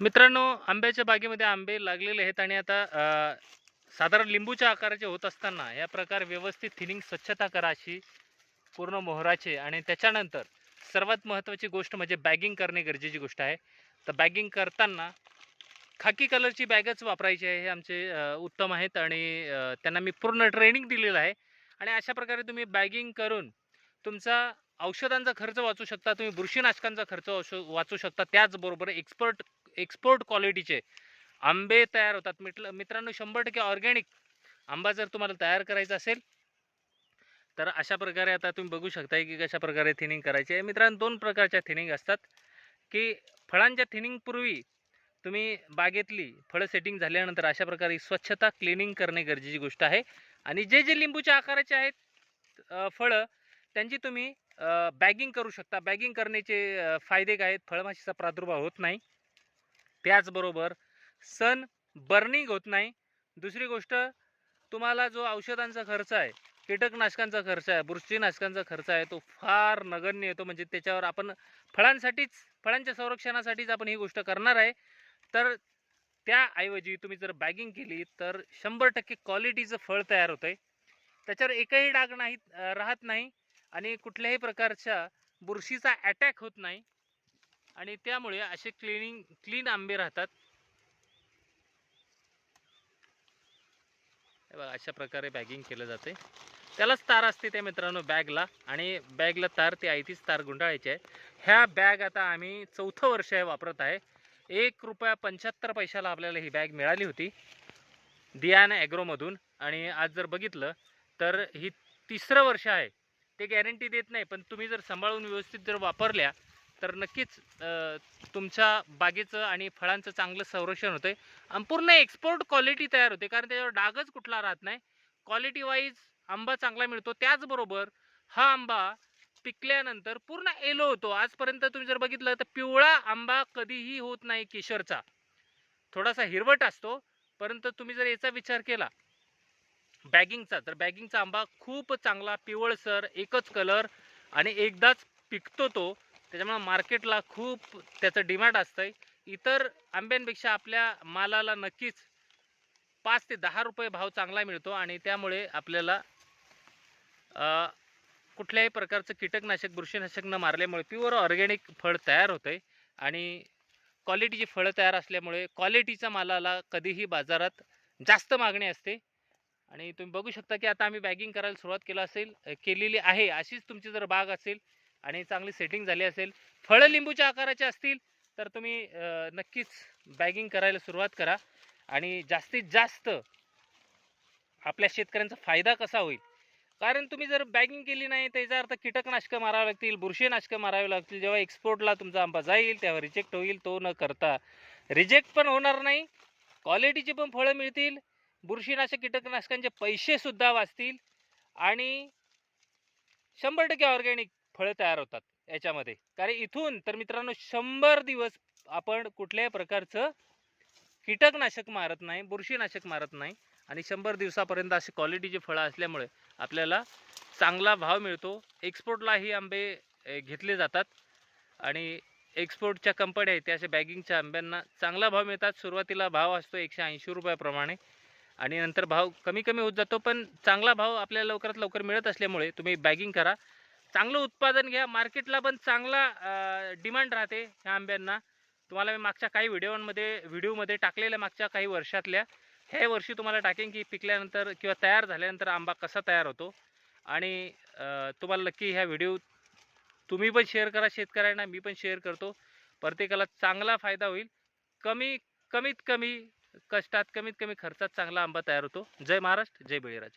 मित्रांनो आंब्याच्या बागेमध्ये आंबे लागलेले आहेत आणि आता साधारण लिंबूच्या आकाराचे होत असताना या प्रकार व्यवस्थित थिनिंग स्वच्छता करा अशी पूर्ण मोहराचे आणि त्याच्यानंतर सर्वात महत्त्वाची गोष्ट म्हणजे बॅगिंग करणे गरजेची गोष्ट आहे. तर बॅगिंग करताना खाकी कलरची बॅगच वापरायची आहे हे आमचे उत्तम आहेत आणि त्यांना मी पूर्ण ट्रेनिंग दिलेलं आहे. आणि अशा प्रकारे तुम्ही बॅगिंग करून तुमचा औषधांचा खर्च वाचू शकता तुम्ही बुरशीनाशकांचा खर्च वाचू शकता. त्याचबरोबर एक्सपर्ट एक्सपोर्ट क्वालिटीचे आंबे तयार होतात. मिटलं मित्रांनो शंभर टक्के ऑर्गॅनिक आंबा जर तुम्हाला तयार करायचा असेल तर अशा प्रकारे आता तुम्ही बघू शकता की कशा प्रकारे थिनिंग करायची आहे. मित्रांनो दोन प्रकारच्या थिनिंग असतात. की फळांच्या थिनिंगपूर्वी तुम्ही बागेतली फळं सेटिंग झाल्यानंतर अशा प्रकारे स्वच्छता क्लिनिंग करणे गरजेची गोष्ट आहे. आणि जे जे लिंबूच्या आकाराचे आहेत फळं त्यांची तुम्ही बॅगिंग करू शकता. बॅगिंग करण्याचे फायदे काय आहेत? फळमाशीचा प्रादुर्भाव होत नाही. त्याचबरोबर सन बर्निंग होत नाही. दुसरी गोष्ट तुम्हाला जो औषधांचा खर्च आहे कीटकनाशकांचा खर्च आहे बुरशीनाशकांचा खर्च आहे तो फार नगण्य येतो. म्हणजे त्याच्यावर आपण फळांसाठीच फळांच्या संरक्षणासाठीच आपण ही गोष्ट करणार आहे. तर त्याऐवजी तुम्ही जर बॅगिंग केली तर शंभर टक्के क्वालिटीचं फळ तयार होतं आहे त्याच्यावर एकही डाग नाही राहत नाही. आणि कुठल्याही प्रकारच्या बुरशीचा अटॅक होत नाही. आणि त्यामुळे असे क्लिनिंग क्लीन आंबे राहतात. हे बघा अशा प्रकारे बॅगिंग केलं जाते. त्यालाच तार असते त्या मित्रांनो बॅगला. आणि बॅगला तार ती आयतीच तार गुंडाळायची आहे. ह्या बॅग आता आम्ही चौथं वर्ष आहे वापरत आहे. एक रुपया पंच्याहत्तर पैशाला आपल्याला ही बॅग मिळाली होती. दियान ॲग्रोमधून आणि आज जर बघितलं तर ही तिसरं वर्ष आहे. ते गॅरंटी देत नाही पण तुम्ही जर सांभाळून व्यवस्थित जर वापरल्या तर नक्कीच तुमच्या बागेचं आणि फळांचं चांगलं संरक्षण होतं आहे आणि पूर्ण एक्सपोर्ट क्वालिटी तयार होते कारण त्याच्यावर डागच कुठला राहत नाही. क्वालिटी वाईज आंबा चांगला मिळतो. त्याचबरोबर हा आंबा पिकल्यानंतर पूर्ण येलो होतो. आजपर्यंत तुम्ही जर बघितलं तर पिवळा आंबा कधीही होत नाही केशरचा. थोडासा हिरवट असतो परंतु तुम्ही जर याचा विचार केला बॅगिंगचा तर बॅगिंगचा आंबा खूप चांगला पिवळसर एकच कलर आणि एकदाच पिकतो तो. त्याच्यामुळं मार्केटला खूप त्याचं डिमांड असतंय. इतर आंब्यांपेक्षा आपल्या मालाला नक्कीच पाच ते दहा रुपये भाव चांगला मिळतो आणि त्यामुळे आपल्याला कुठल्याही प्रकारचं कीटकनाशक बुरशीनाशक न मारल्यामुळे प्युअर ऑर्गॅनिक फळ तयार होतं आणि क्वालिटीची फळं तयार असल्यामुळे क्वालिटीच्या मालाला कधीही बाजारात जास्त मागणी असते. आणि तुम्ही बघू शकता की आता आम्ही बॅगिंग करायला सुरुवात केला असेल केलेली आहे अशीच तुमची जर बाग असेल आणि चांगली सेटिंग झाली असेल. फळं लिंबूच्या आकाराचे असतील तर तुम्ही नक्कीच बॅगिंग करायला सुरुवात करा. आणि जास्तीत जास्त आपल्या शेतकऱ्यांचा फायदा कसा होईल? कारण तुम्ही जर बॅगिंग केली नाही त्याचा अर्थ कीटकनाशकं मारावे लागतील बुरशीनाशकं मारावी लागतील. जेव्हा एक्सपोर्टला तुमचा आंबा जाईल तेव्हा रिजेक्ट होईल तो न करता. रिजेक्ट पण होणार नाही. क्वालिटीची पण फळं मिळतील. बुरशीनाशक कीटकनाशकांचे पैसेसुद्धा वाचतील. आणि शंभर टक्के ऑर्गॅनिक फळं तयार होतात याच्यामध्ये. कारण इथून तर मित्रांनो शंभर दिवस आपण कुठल्याही प्रकारचं कीटकनाशक मारत नाही बुरशीनाशक मारत नाही आणि शंभर दिवसापर्यंत अशी क्वालिटीची फळं असल्यामुळे आपल्याला चांगला भाव मिळतो. एक्सपोर्टलाही आंबे घेतले जातात आणि एक्सपोर्टच्या कंपन्या आहेत त्या अशा बॅगिंगच्या आंब्यांना चांगला भाव मिळतात. सुरुवातीला भाव असतो एकशे ऐंशी रुपयाप्रमाणे आणि नंतर भाव कमी कमी होत जातो पण चांगला भाव आपल्याला लवकरात लवकर मिळत असल्यामुळे तुम्ही बॅगिंग करा. चांगलं उत्पादन घ्या. मार्केटला पण चांगला डिमांड राहते ह्या आंब्यांना. तुम्हाला मी मागच्या काही व्हिडिओमध्ये व्हिडिओमध्ये टाकलेल्या मागच्या काही वर्षातल्या. ह्या वर्षी तुम्हाला टाकेन की पिकल्यानंतर किंवा तयार झाल्यानंतर आंबा कसा तयार होतो. आणि तुम्हाला नक्की ह्या व्हिडिओ तुम्ही पण शेअर करा शेतकऱ्यांना मी पण शेअर करतो. प्रत्येकाला चांगला फायदा होईल. कमी कमीत कमी कष्टात कमीत कमी खर्चात चांगला आंबा तयार होतो. जय महाराष्ट्र जय बळीराज.